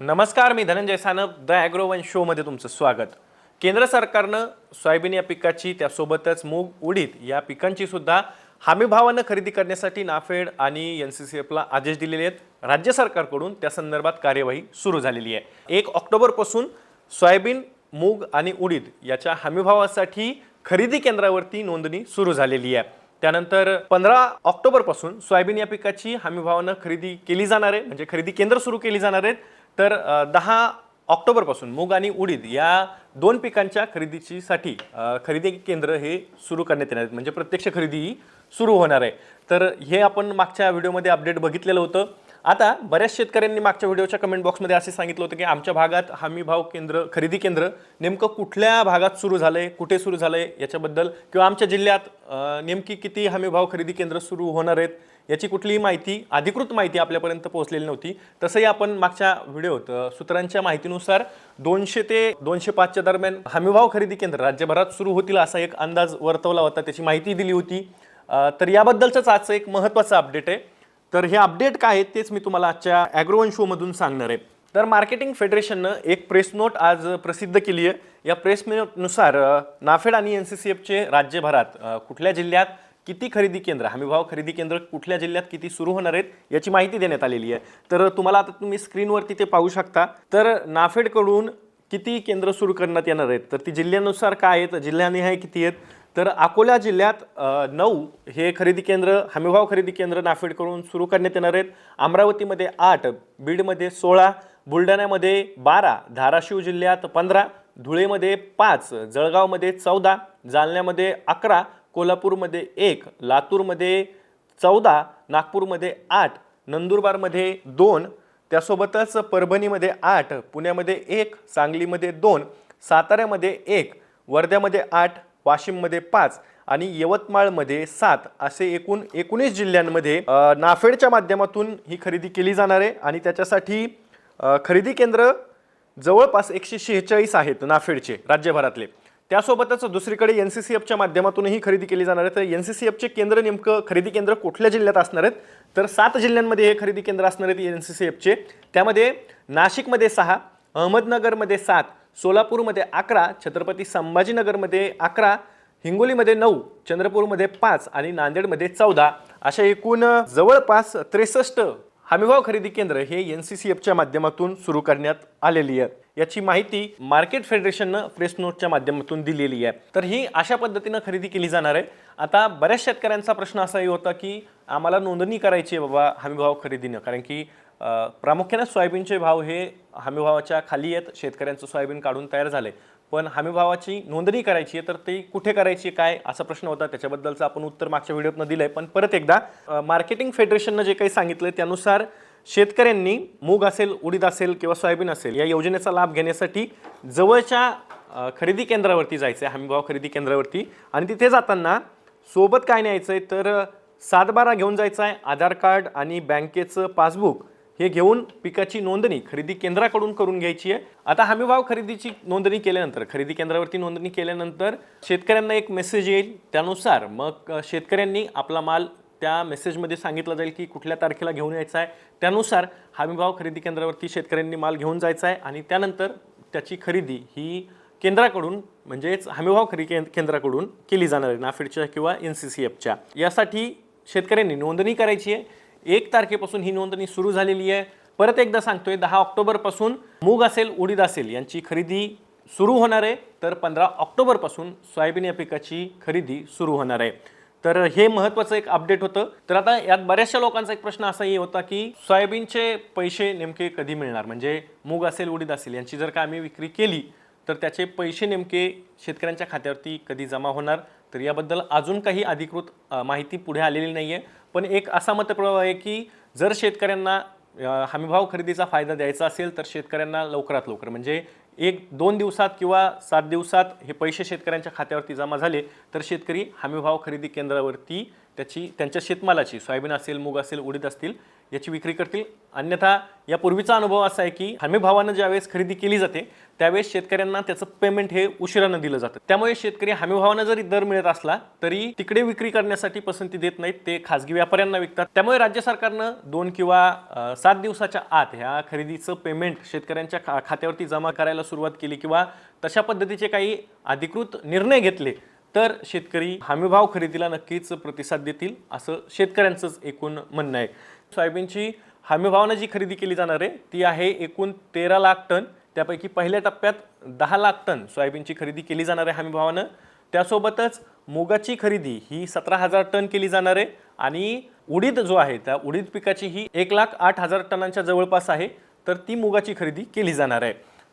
नमस्कार मी Dhananjay Sanap the agro one शोमध्ये तुमचं स्वागत. केंद्र सरकारनं सोयाबीन या पिकाची त्यासोबतच मूग उडीद या पिकांची सुद्धा हमीभावानं खरेदी करण्यासाठी नाफेड आणि एन सी सी एफला आदेश दिलेले आहेत. राज्य सरकारकडून त्या संदर्भात कार्यवाही सुरू झालेली आहे. एक ऑक्टोबरपासून सोयाबीन मूग आणि उडीद याच्या हमीभावासाठी खरेदी केंद्रावरती नोंदणी सुरू झालेली आहे. त्यानंतर पंधरा ऑक्टोबरपासून सोयाबीन या पिकाची हमीभावानं खरेदी केली जाणार आहे. म्हणजे खरेदी केंद्र सुरू केली जाणार आहेत. तर दहा ऑक्टोबरपासून मूग आणि उडीद या दोन पिकांच्या खरेदीचीसाठी खरेदी केंद्र हे सुरू करण्यात येणार आहेत. म्हणजे प्रत्यक्ष खरेदी ही सुरू होणार आहे. तर हे आपण मागच्या व्हिडिओमध्ये अपडेट बघितलेलं होतं. आता बऱ्याच शेतकऱ्यांनी मागच्या व्हिडिओच्या कमेंट बॉक्समध्ये असे सांगितलं होतं की आमच्या भागात हमी भाव केंद्र खरेदी केंद्र नेमकं कुठल्या भागात सुरू झालं आहे कुठे सुरू झालं आहे याच्याबद्दल किंवा आमच्या जिल्ह्यात नेमकी किती हमी भाव खरेदी केंद्र सुरू होणार आहेत याची कुठलीही माहिती अधिकृत माहिती आपल्यापर्यंत पोहोचलेली नव्हती. तसंही आपण मागच्या व्हिडिओत सूत्रांच्या माहितीनुसार दोनशे ते दोनशे पाचच्या दरम्यान हमीभाव खरेदी केंद्र राज्यभरात सुरू होतील असा एक अंदाज वर्तवला होता त्याची माहिती दिली होती. तर याबद्दलचंच आजचं एक महत्त्वाचं अपडेट आहे. तर हे अपडेट काय आहे तेच मी तुम्हाला आजच्या ॲग्रोवन शोमधून सांगणार आहे. तर मार्केटिंग फेडरेशननं एक प्रेस नोट आज प्रसिद्ध केली आहे. या प्रेस नोटनुसार नाफेड आणि एन सी सी एफचे राज्यभरात कुठल्या जिल्ह्यात किती खरेदी केंद्र हमीभाव खरेदी केंद्र कुठल्या जिल्ह्यात किती सुरू होणार आहेत याची माहिती देण्यात आलेली आहे. तर तुम्हाला आता तुम्ही स्क्रीनवरती ते पाहू शकता. तर नाफेडकडून किती केंद्र सुरू करण्यात येणार आहेत? तर ती जिल्ह्यानुसार काय आहेत? जिल्ह्यानिहाय किती आहेत? तर अकोला जिल्ह्यात नऊ हे खरेदी केंद्र हमीभाव खरेदी केंद्र नाफेडकडून सुरू करण्यात येणार आहेत. अमरावतीमध्ये आठ बीडमध्ये सोळा बुलढाण्यामध्ये बारा धाराशिव जिल्ह्यात पंधरा धुळेमध्ये पाच जळगावमध्ये चौदा जालन्यामध्ये अकरा कोल्हापूरमध्ये एक लातूरमध्ये चौदा नागपूरमध्ये आठ नंदुरबारमध्ये दोन त्यासोबतच परभणीमध्ये आठ पुण्यामध्ये एक सांगलीमध्ये दोन साताऱ्यामध्ये एक वर्ध्यामध्ये आठ वाशिममध्ये पाच आणि यवतमाळमध्ये सात असे एकूण एकोणीस जिल्ह्यांमध्ये नाफेडच्या माध्यमातून ही खरेदी केली जाणार आहे आणि त्याच्यासाठी खरेदी केंद्र जवळपास एकशे शेहेचाळीस आहेत नाफेडचे राज्यभरातले. त्यासोबतच दुसरीकडे एन सी सी एफच्या माध्यमातूनही खरेदी केली जाणार आहे. तर एन सी सी एफचे केंद्र नेमकं खरेदी केंद्र कुठल्या जिल्ह्यात असणार आहेत? तर सात जिल्ह्यांमध्ये हे खरेदी केंद्र असणार आहेत एन सी सी एफचे. त्यामध्ये नाशिकमध्ये सहा अहमदनगरमध्ये सात सोलापूरमध्ये अकरा छत्रपती संभाजीनगरमध्ये अकरा हिंगोलीमध्ये नऊ चंद्रपूरमध्ये पाच आणि नांदेडमध्ये चौदा अशा एकूण जवळपास त्रेसष्ट हमीभाव खरेदी केंद्र हे एन सी सी एफच्या माध्यमातून सुरू करण्यात आलेली आहेत. याची माहिती मार्केट फेडरेशननं प्रेस नोटच्या माध्यमातून दिलेली आहे. तर ही अशा पद्धतीनं खरेदी केली जाणार आहे. आता बऱ्याच शेतकऱ्यांचा प्रश्न असाही होता की आम्हाला नोंदणी करायची आहे बाबा हमीभाव खरेदीनं. कारण की प्रामुख्याने सोयाबीनचे भाव हे हमीभावाच्या खाली आहेत. शेतकऱ्यांचं सोयाबीन काढून तयार झाले पण हमीभावाची नोंदणी करायची आहे तर ते कुठे करायची काय असा प्रश्न होता त्याच्याबद्दलचं आपण उत्तर मागच्या व्हिडिओतनं दिलं आहे पण परत एकदा मार्केटिंग फेडरेशननं जे काही सांगितलं त्यानुसार शेतकऱ्यांनी मूग असेल उडीद असेल किंवा सोयाबीन असेल या योजनेचा लाभ घेण्यासाठी जवळच्या खरेदी केंद्रावरती जायचं आहे हमीभाव खरेदी केंद्रावरती. आणि तिथे जाताना सोबत काय न्यायचं आहे तर सातबारा घेऊन जायचं आहे आधार कार्ड आणि बँकेचं पासबुक. हे घेऊन पिकाची नोंदणी खरेदी केंद्राकडून करून घ्यायची आहे. आता हमीभाव खरेदीची नोंदणी केल्यानंतर खरेदी केंद्रावरती नोंदणी केल्यानंतर शेतकऱ्यांना एक मेसेज येईल. त्यानुसार मग शेतकऱ्यांनी आपला माल त्या मेसेजमध्ये सांगितलं जाईल की कुठल्या तारखेला घेऊन यायचा आहे. त्यानुसार हमीभाव खरेदी केंद्रावरती शेतकऱ्यांनी माल घेऊन जायचा आहे आणि त्यानंतर त्याची खरेदी ही केंद्राकडून म्हणजेच हमीभाव खरेदी केंद्राकडून केली जाणार आहे नाफेडच्या किंवा एन सी सी एफच्या यासाठी शेतकऱ्यांनी नोंदणी करायची आहे. एक तारखेपासून ही नोंदणी सुरू झालेली आहे. परत एकदा सांगतोय दहा ऑक्टोबरपासून मूग असेल उडीद असेल यांची खरेदी सुरू होणार आहे. तर पंधरा ऑक्टोबरपासून सोयाबीन या पिकाची खरेदी सुरू होणार आहे. तर हे महत्त्वाचं एक अपडेट होतं. तर आता यात बऱ्याचशा लोकांचा एक प्रश्न असाही होता की सोयाबीनचे पैसे नेमके कधी मिळणार? म्हणजे मूग असेल उडीद असेल यांची जर का आम्ही विक्री केली तर त्याचे पैसे नेमके शेतकऱ्यांच्या खात्यावरती कधी जमा होणार? तर याबद्दल अजून काही अधिकृत माहिती पुढे आलेली नाही आहे पण एक असा मतप्रभाव आहे की जर शेतकऱ्यांना हमीभाव खरेदीचा फायदा द्यायचा असेल तर शेतकऱ्यांना लवकरात लवकर म्हणजे एक दोन दिवसात किंवा सात दिवसात हे पैसे शेतकऱ्यांच्या खात्यावरती जमा झाले तर शेतकरी हमीभाव खरेदी केंद्रावरती त्याची त्यांच्या शेतमालाची सोयाबीन असेल मूग असेल उडीद असतील याची विक्री करतील. अन्यथा यापूर्वीचा अनुभव असा आहे की हमी भावानं ज्यावेळेस खरेदी केली जाते त्यावेळेस शेतकऱ्यांना त्याचं पेमेंट हे उशिरानं दिलं जातं. त्यामुळे शेतकरी हमी भावानं जरी दर मिळत असला तरी तिकडे विक्री करण्यासाठी पसंती देत नाहीत. ते खासगी व्यापाऱ्यांना विकतात. त्यामुळे राज्य सरकारनं दोन किंवा सात दिवसाच्या आत ह्या खरेदीचं पेमेंट शेतकऱ्यांच्या खा खात्यावरती जमा करायला सुरुवात केली किंवा तशा पद्धतीचे काही अधिकृत निर्णय घेतले तर शेतकरी हमीभाव खरेदीला नक्कीच प्रतिसाद देतील असं शेतकऱ्यांचंच एकूण म्हणणं आहे. सोयाबीनची हमीभावानं जी खरेदी केली जाणार आहे ती आहे एकूण तेरा लाख टन. त्यापैकी पहिल्या टप्प्यात दहा लाख टन सोयाबीनची खरेदी केली जाणार आहे हमीभावानं. त्यासोबतच मुगाची खरेदी ही सतरा हजार टन केली जाणार आहे आणि उडीद जो आहे त्या उडीद पिकाची ही एक लाख आठ हजार टनांच्या जवळपास आहे. तर ती मुगाची खरेदी केली जाणार आहे.